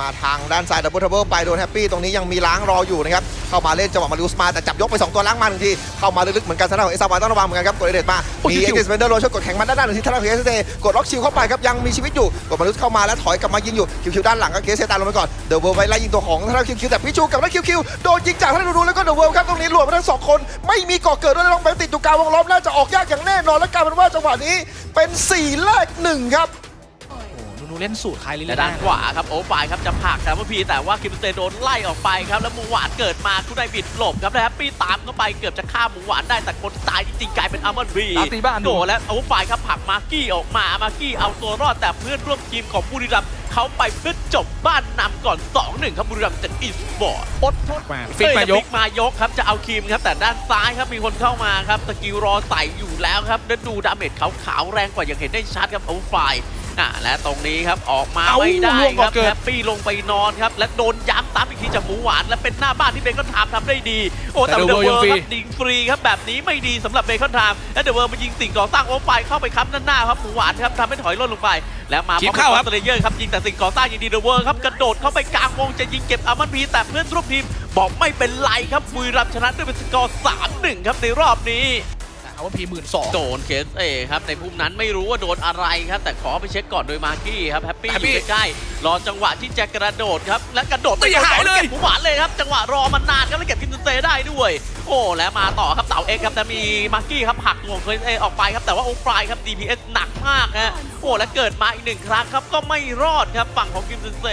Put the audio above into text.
มาทางด้านซ้ายดับเบิลทับเบิลไปโดนแฮปปี้ตรงนี้ยังมีล้างรออยู่นะครับเข้ามาเล่นจังหวะมาริอุสมาแต่จับยกไปสองตัวล้างมาหนึ่งทีเข้ามาลึกๆเหมือนกันสำหรับเอซาวายต้องระวังเหมือนกันครับกดเอเดตมามีเอ็กซ์เวนเดอร์โรช่วยกดแข็งมันด้านหน้าหนึ่งทีทางด้านของเอสเกดล็อกชิลเข้าไปครับยังมีชีวิตอยู่กดมาริอุสเข้ามาแล้วถอยกลับมายิงอยู่คิวๆด้านหลังก็เคสเซตามลงไปก่อนเดอะเวิร์ไว้ไล่ยิงตัวของทางด้านคิวๆแต่พิชูกับด้านคิวๆโดนยิงจากทางด้านดูๆแล้วก็เดอะเวิร์ครับตรงนี้หลวมไปทั้งสองคน ไม่มีก่อเกิดด้วยลองไปติดอยู่กลางวงล้อมน่าจะออกยากอย่างแน่นอนและกลายเป็นว่าจังหวะนี้เป็นสี่แลกหนึ่งครับโอ้ นูนูเล่นสูตรใครเลยและด้านขวาครับโอ้ฝ่ายครับจะผลักแต่ว่าพีแต่ว่าคิมเตโดนไล่ออกไปครับแล้วหมูหวานเกิดมาคุณได้บิดหลบครับแล้วแฮปปี้ตามเข้าไปเกือบจะฆ่าหมูหวานได้แต่คนตายจริงๆกลายเป็นอัลมอนด์บีตามตีบ้านโดดูและโอ้ฝ่ายครับผลักมาร์กี้ออกมามาร์กี้เอาตัวรอดแต่เพื่อนร่วมทีมของบุรีรัมย์เขาไปเพื่อจบบ้านนำก่อน 2-1 ครับบุรีรัมย์จากอีสปอร์ตอดทนมาฟิกมายกฟิกมายกครับจะเอาคิมครับแต่ด้านซ้ายครับมีคนเข้ามาครับสกิลรอใส่อยู่แล้วครับแล้วดูดาเมจเขาขาวๆแรงกว่าอย่างเห็นได้ชัดครับโอ้ฝ่าย อ่าและตรงนี้ครับออกมาเอ้าไม่ได้ล่วงคก่อรับเกิดแฮปปี้ลงไปนอนครับ และโดนย้ำตามอีกทีจากหมูหวาน และเป็นหน้าบ้านที่เบคอนไทม์ทำได้ดี โอ้แต่แต่เดอะเดอะเวิเวิร์ร์คยังฟรีรับดิงฟรีครับแบบนี้ไม่ดีสำหรับเบคอนไทม์และเดอะเวิร์มายิงสิ่งก่อสร้างโอ้ฝ่ายเข้าไปค้ำด้านหน้าครับหมูหวานครับทำให้ถอยร่นลงไป แล้วมาคลิปพร้อมเข้ากัครับบสเลเยอร์ครับยิงแต่สิ่งก่อสร้างอย่างดีเดอะเวิร์ครับกระโดดเข้าไปกลางวงจะยิงเก็บอามันพีแต่เพื่อนร่วมทีมบอกไม่เป็นไรครับบุรีรัมย์ชนะด้วยเป็นสกอร์3-1ครับในรอบนี้เอา ว่าพีหมื่นสองโดนเคสเอครับในพุ่มนั้นไม่รู้ว่าโดนอะไรครับ แต่ขอไปเช็คก่อนโดยมาร์กี้ครับแฮปปี้อ Happy ยู่ใกล้ๆรอจังหวะที่จะกระโดดครับ และกระโดดตีหายเลยก็บหมูหวานเลยครับ จังหวะรอมันนานครับแล้วเก็บคิมซุนเซได้ด้วย โอ้แล้วมาต่อครับเต่าเอ็กครับแต่มีมาร์กี้ครับผลักตัวของเคสเอออกไปครับแต่ว่าโอฟรายครับ DPS หนักมากฮะโอ้และเกิดมาอีกหนึ่งครั้งครับก็ไม่รอดครับฝั่งของคิมซุนเซ